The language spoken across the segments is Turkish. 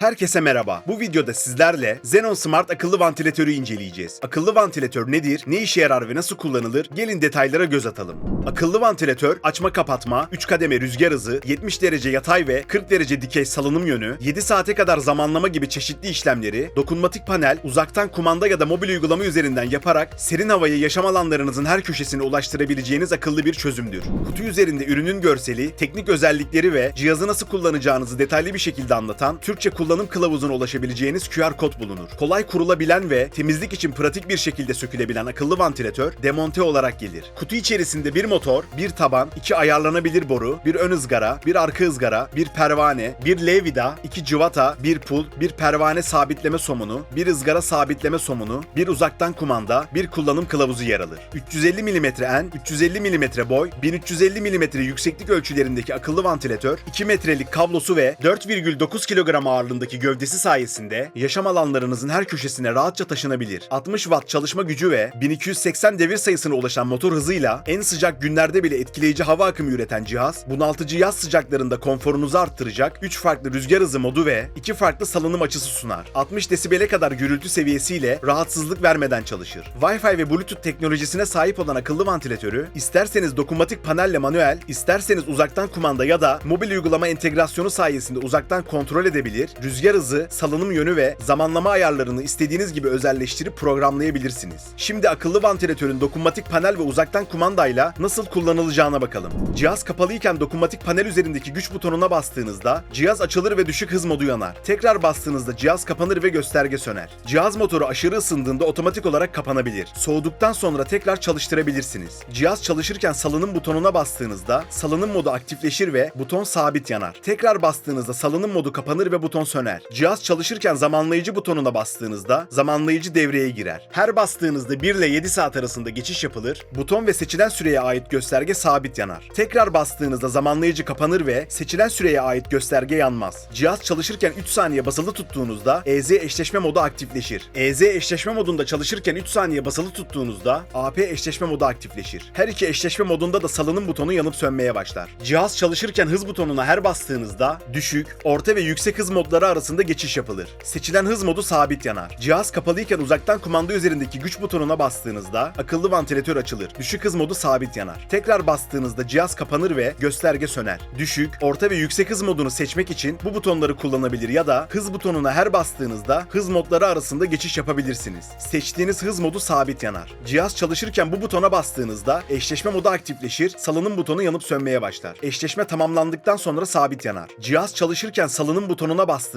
Herkese merhaba. Bu videoda sizlerle Xenon Smart akıllı vantilatörü inceleyeceğiz. Akıllı vantilatör nedir, ne işe yarar ve nasıl kullanılır? Gelin detaylara göz atalım. Akıllı vantilatör, açma kapatma, 3 kademe rüzgar hızı, 70 derece yatay ve 40 derece dikey salınım yönü, 7 saate kadar zamanlama gibi çeşitli işlemleri, dokunmatik panel, uzaktan kumanda ya da mobil uygulama üzerinden yaparak serin havayı yaşam alanlarınızın her köşesine ulaştırabileceğiniz akıllı bir çözümdür. Kutu üzerinde ürünün görseli, teknik özellikleri ve cihazı nasıl kullanacağınızı detaylı bir şekilde anlatan Türkçe kullanım kılavuzuna ulaşabileceğiniz QR kod bulunur. Kolay kurulabilen ve temizlik için pratik bir şekilde sökülebilen akıllı vantilatör demonte olarak gelir. Kutu içerisinde bir motor, bir taban, iki ayarlanabilir boru, bir ön ızgara, bir arka ızgara, bir pervane, bir L vida, iki cıvata, bir pul, bir pervane sabitleme somunu, bir ızgara sabitleme somunu, bir uzaktan kumanda, bir kullanım kılavuzu yer alır. 350 mm en, 350 mm boy, 1350 mm yükseklik ölçülerindeki akıllı vantilatör, 2 metrelik kablosu ve 4,9 kilogram ağırlığındaki gövdesi sayesinde yaşam alanlarınızın her köşesine rahatça taşınabilir. 60 watt çalışma gücü ve 1280 devir sayısına ulaşan motor hızıyla en sıcak günlerde bile etkileyici hava akımı üreten cihaz, bunaltıcı yaz sıcaklarında konforunuzu arttıracak 3 farklı rüzgar hızı modu ve 2 farklı salınım açısı sunar. 60 desibele kadar gürültü seviyesiyle rahatsızlık vermeden çalışır. Wi-Fi ve Bluetooth teknolojisine sahip olan akıllı vantilatörü, isterseniz dokunmatik panelle manuel, isterseniz uzaktan kumanda ya da mobil uygulama entegrasyonu sayesinde uzaktan kontrol edebilir, rüzgar hızı, salınım yönü ve zamanlama ayarlarını istediğiniz gibi özelleştirip programlayabilirsiniz. Şimdi akıllı vantilatörün dokunmatik panel ve uzaktan kumandayla nasıl kullanılacağına bakalım. Cihaz kapalıyken dokunmatik panel üzerindeki güç butonuna bastığınızda cihaz açılır ve düşük hız modu yanar. Tekrar bastığınızda cihaz kapanır ve gösterge söner. Cihaz motoru aşırı ısındığında otomatik olarak kapanabilir. Soğuduktan sonra tekrar çalıştırabilirsiniz. Cihaz çalışırken salınım butonuna bastığınızda salınım modu aktifleşir ve buton sabit yanar. Tekrar bastığınızda salınım modu kapanır ve buton söner. Cihaz çalışırken zamanlayıcı butonuna bastığınızda zamanlayıcı devreye girer. Her bastığınızda 1 ile 7 saat arasında geçiş yapılır. Buton ve seçilen süreye ait gösterge sabit yanar. Tekrar bastığınızda zamanlayıcı kapanır ve seçilen süreye ait gösterge yanmaz. Cihaz çalışırken 3 saniye basılı tuttuğunuzda EZ eşleşme modu aktifleşir. EZ eşleşme modunda çalışırken 3 saniye basılı tuttuğunuzda AP eşleşme modu aktifleşir. Her iki eşleşme modunda da salınım butonu yanıp sönmeye başlar. Cihaz çalışırken hız butonuna her bastığınızda düşük, orta ve yüksek hız modları arasında geçiş yapılır. Seçilen hız modu sabit yanar. Cihaz kapalıyken uzaktan kumanda üzerindeki güç butonuna bastığınızda akıllı vantilatör açılır. Düşük hız modu sabit yanar. Tekrar bastığınızda cihaz kapanır ve gösterge söner. Düşük, orta ve yüksek hız modunu seçmek için bu butonları kullanabilir ya da hız butonuna her bastığınızda hız modları arasında geçiş yapabilirsiniz. Seçtiğiniz hız modu sabit yanar. Cihaz çalışırken bu butona bastığınızda eşleşme modu aktifleşir, salınım butonu yanıp sönmeye başlar. Eşleşme tamamlandıktan sonra sabit yanar. Cihaz çalışırken salınım butonuna bastığınızda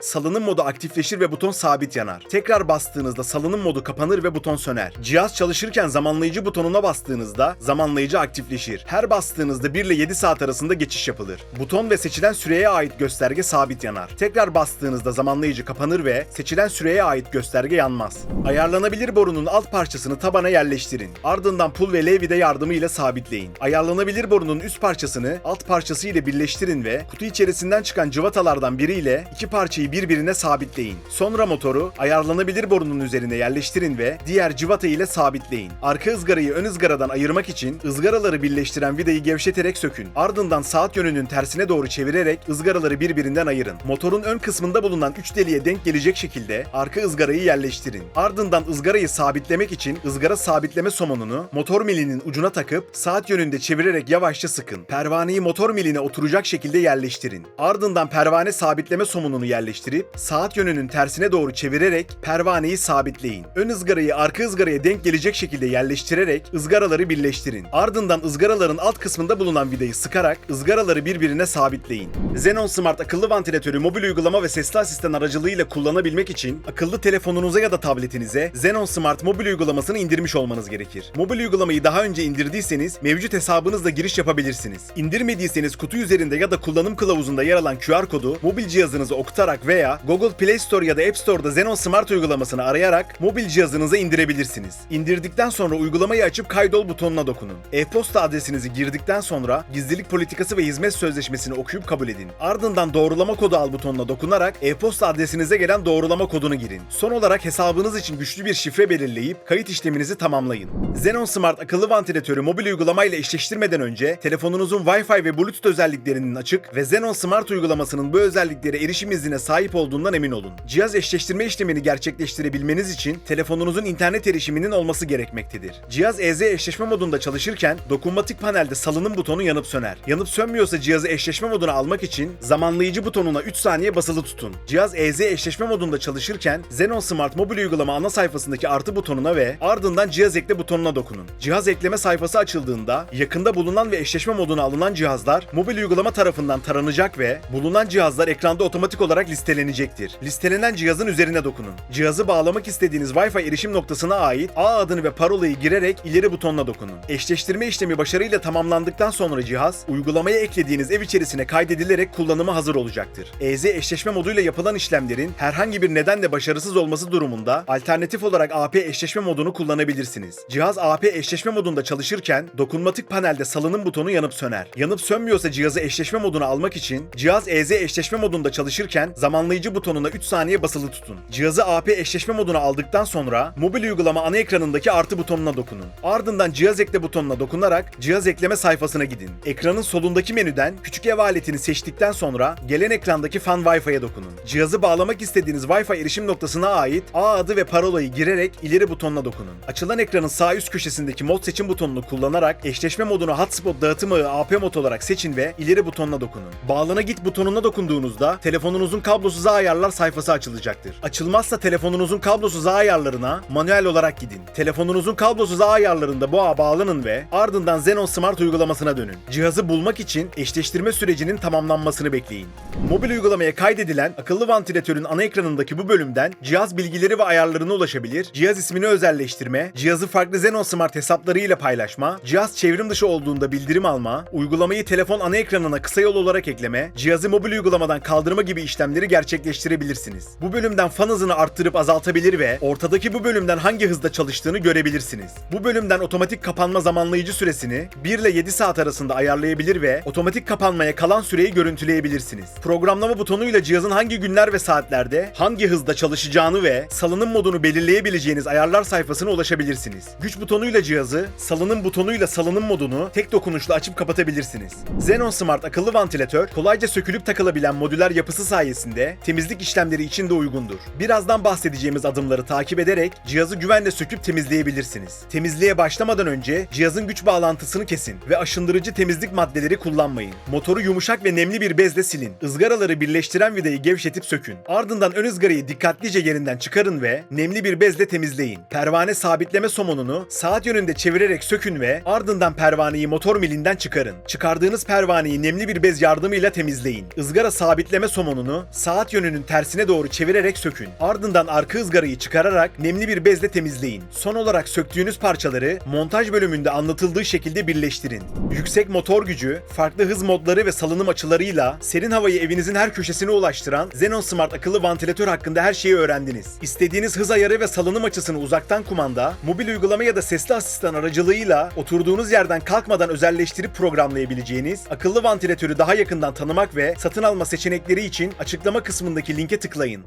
salınım modu aktifleşir ve buton sabit yanar. Tekrar bastığınızda salınım modu kapanır ve buton söner. Cihaz çalışırken zamanlayıcı butonuna bastığınızda zamanlayıcı aktifleşir. Her bastığınızda 1 ile 7 saat arasında geçiş yapılır. Buton ve seçilen süreye ait gösterge sabit yanar. Tekrar bastığınızda zamanlayıcı kapanır ve seçilen süreye ait gösterge yanmaz. Ayarlanabilir borunun alt parçasını tabana yerleştirin. Ardından pul ve levide yardımıyla sabitleyin. Ayarlanabilir borunun üst parçasını alt parçası ile birleştirin ve kutu içerisinden çıkan cıvatalardan biriyle iki parçayı birbirine sabitleyin. Sonra motoru ayarlanabilir borunun üzerine yerleştirin ve diğer cıvata ile sabitleyin. Arka ızgarayı ön ızgaradan ayırmak için ızgaraları birleştiren vidayı gevşeterek sökün. Ardından saat yönünün tersine doğru çevirerek ızgaraları birbirinden ayırın. Motorun ön kısmında bulunan 3 deliğe denk gelecek şekilde arka ızgarayı yerleştirin. Ardından ızgarayı sabitlemek için ızgara sabitleme somonunu motor milinin ucuna takıp saat yönünde çevirerek yavaşça sıkın. Pervaneyi motor miline oturacak şekilde yerleştirin. Ardından pervane sabitleme somununu yerleştirip saat yönünün tersine doğru çevirerek pervaneyi sabitleyin. Ön ızgarayı arka ızgaraya denk gelecek şekilde yerleştirerek ızgaraları birleştirin. Ardından ızgaraların alt kısmında bulunan vidayı sıkarak ızgaraları birbirine sabitleyin. Xenon Smart akıllı vantilatörü mobil uygulama ve sesli asistan aracılığıyla kullanabilmek için akıllı telefonunuza ya da tabletinize Xenon Smart mobil uygulamasını indirmiş olmanız gerekir. Mobil uygulamayı daha önce indirdiyseniz mevcut hesabınızla giriş yapabilirsiniz. İndirmediyseniz kutu üzerinde ya da kullanım kılavuzunda yer alan QR kodu mobil cihazınıza okutarak veya Google Play Store ya da App Store'da Xenon Smart uygulamasını arayarak mobil cihazınıza indirebilirsiniz. İndirdikten sonra uygulamayı açıp kaydol butonuna dokunun. E-posta adresinizi girdikten sonra gizlilik politikası ve hizmet sözleşmesini okuyup kabul edin. Ardından doğrulama kodu al butonuna dokunarak e-posta adresinize gelen doğrulama kodunu girin. Son olarak hesabınız için güçlü bir şifre belirleyip kayıt işleminizi tamamlayın. Xenon Smart akıllı vantilatörü mobil uygulamayla eşleştirmeden önce telefonunuzun Wi-Fi ve Bluetooth özelliklerinin açık ve Xenon Smart uygulamasının bu özelliklere erişim erişim iznine sahip olduğundan emin olun. Cihaz eşleştirme işlemini gerçekleştirebilmeniz için telefonunuzun internet erişiminin olması gerekmektedir. Cihaz EZ eşleşme modunda çalışırken dokunmatik panelde salınım butonu yanıp söner. Yanıp sönmüyorsa cihazı eşleşme moduna almak için zamanlayıcı butonuna 3 saniye basılı tutun. Cihaz EZ eşleşme modunda çalışırken Xenon Smart mobil uygulama ana sayfasındaki artı butonuna ve ardından cihaz ekle butonuna dokunun. Cihaz ekleme sayfası açıldığında yakında bulunan ve eşleşme moduna alınan cihazlar mobil uygulama tarafından taranacak ve bulunan cihazlar ekranda otomatik olarak listelenecektir. Listelenen cihazın üzerine dokunun. Cihazı bağlamak istediğiniz Wi-Fi erişim noktasına ait ağ adını ve parolayı girerek ileri butonuna dokunun. Eşleştirme işlemi başarıyla tamamlandıktan sonra cihaz uygulamaya eklediğiniz ev içerisine kaydedilerek kullanıma hazır olacaktır. EZ eşleşme moduyla yapılan işlemlerin herhangi bir nedenle başarısız olması durumunda alternatif olarak AP eşleşme modunu kullanabilirsiniz. Cihaz AP eşleşme modunda çalışırken dokunmatik panelde salınım butonu yanıp söner. Yanıp sönmüyorsa cihazı eşleşme moduna almak için cihaz EZ eşleşme modunda çalışırken zamanlayıcı butonuna 3 saniye basılı tutun. Cihazı AP eşleşme moduna aldıktan sonra mobil uygulama ana ekranındaki artı butonuna dokunun. Ardından cihaz ekle butonuna dokunarak cihaz ekleme sayfasına gidin. Ekranın solundaki menüden küçük ev aletini seçtikten sonra gelen ekrandaki Fan Wi-Fi'ye dokunun. Cihazı bağlamak istediğiniz Wi-Fi erişim noktasına ait ağ adı ve parolayı girerek ileri butonuna dokunun. Açılan ekranın sağ üst köşesindeki mod seçim butonunu kullanarak eşleşme modunu hotspot dağıtım ağı AP mod olarak seçin ve ileri butonuna dokunun. Bağlana git butonuna dokunduğunuzda telefonunuzun kablosuz ayarlar sayfası açılacaktır. Açılmazsa telefonunuzun kablosuz ayarlarına manuel olarak gidin. Telefonunuzun kablosuz ayarlarında bu ağa bağlanın ve ardından Xenon Smart uygulamasına dönün. Cihazı bulmak için eşleştirme sürecinin tamamlanmasını bekleyin. Mobil uygulamaya kaydedilen akıllı vantilatörün ana ekranındaki bu bölümden cihaz bilgileri ve ayarlarına ulaşabilir, cihaz ismini özelleştirme, cihazı farklı Xenon Smart hesapları ile paylaşma, cihaz çevrim dışı olduğunda bildirim alma, uygulamayı telefon ana ekranına kısa yol olarak ekleme, cihazı mobil uygulamadan kaldırma gibi işlemleri gerçekleştirebilirsiniz. Bu bölümden fan hızını arttırıp azaltabilir ve ortadaki bu bölümden hangi hızda çalıştığını görebilirsiniz. Bu bölümden otomatik kapanma zamanlayıcı süresini 1 ile 7 saat arasında ayarlayabilir ve otomatik kapanmaya kalan süreyi görüntüleyebilirsiniz. Programlama butonuyla cihazın hangi günler ve saatlerde hangi hızda çalışacağını ve salınım modunu belirleyebileceğiniz ayarlar sayfasına ulaşabilirsiniz. Güç butonuyla cihazı, salınım butonuyla salınım modunu tek dokunuşla açıp kapatabilirsiniz. Xenon Smart akıllı vantilatör kolayca sökülüp takılabilen modüler yapısı sayesinde temizlik işlemleri için de uygundur. Birazdan bahsedeceğimiz adımları takip ederek cihazı güvenle söküp temizleyebilirsiniz. Temizliğe başlamadan önce cihazın güç bağlantısını kesin ve aşındırıcı temizlik maddeleri kullanmayın. Motoru yumuşak ve nemli bir bezle silin. Izgaraları birleştiren vidayı gevşetip sökün. Ardından ön ızgarayı dikkatlice yerinden çıkarın ve nemli bir bezle temizleyin. Pervane sabitleme somonunu saat yönünde çevirerek sökün ve ardından pervaneyi motor milinden çıkarın. Çıkardığınız pervaneyi nemli bir bez yardımıyla temizleyin. Izgara sabitleme somonunu saat yönünün tersine doğru çevirerek sökün. Ardından arka ızgarayı çıkararak nemli bir bezle temizleyin. Son olarak söktüğünüz parçaları montaj bölümünde anlatıldığı şekilde birleştirin. Yüksek motor gücü, farklı hız modları ve salınım açılarıyla serin havayı evinizin her köşesine ulaştıran Xenon Smart akıllı vantilatör hakkında her şeyi öğrendiniz. İstediğiniz hız ayarı ve salınım açısını uzaktan kumanda, mobil uygulama ya da sesli asistan aracılığıyla oturduğunuz yerden kalkmadan özelleştirip programlayabileceğiniz akıllı vantilatörü daha yakından tanımak ve satın alma seçenekleri için açıklama kısmındaki linke tıklayın.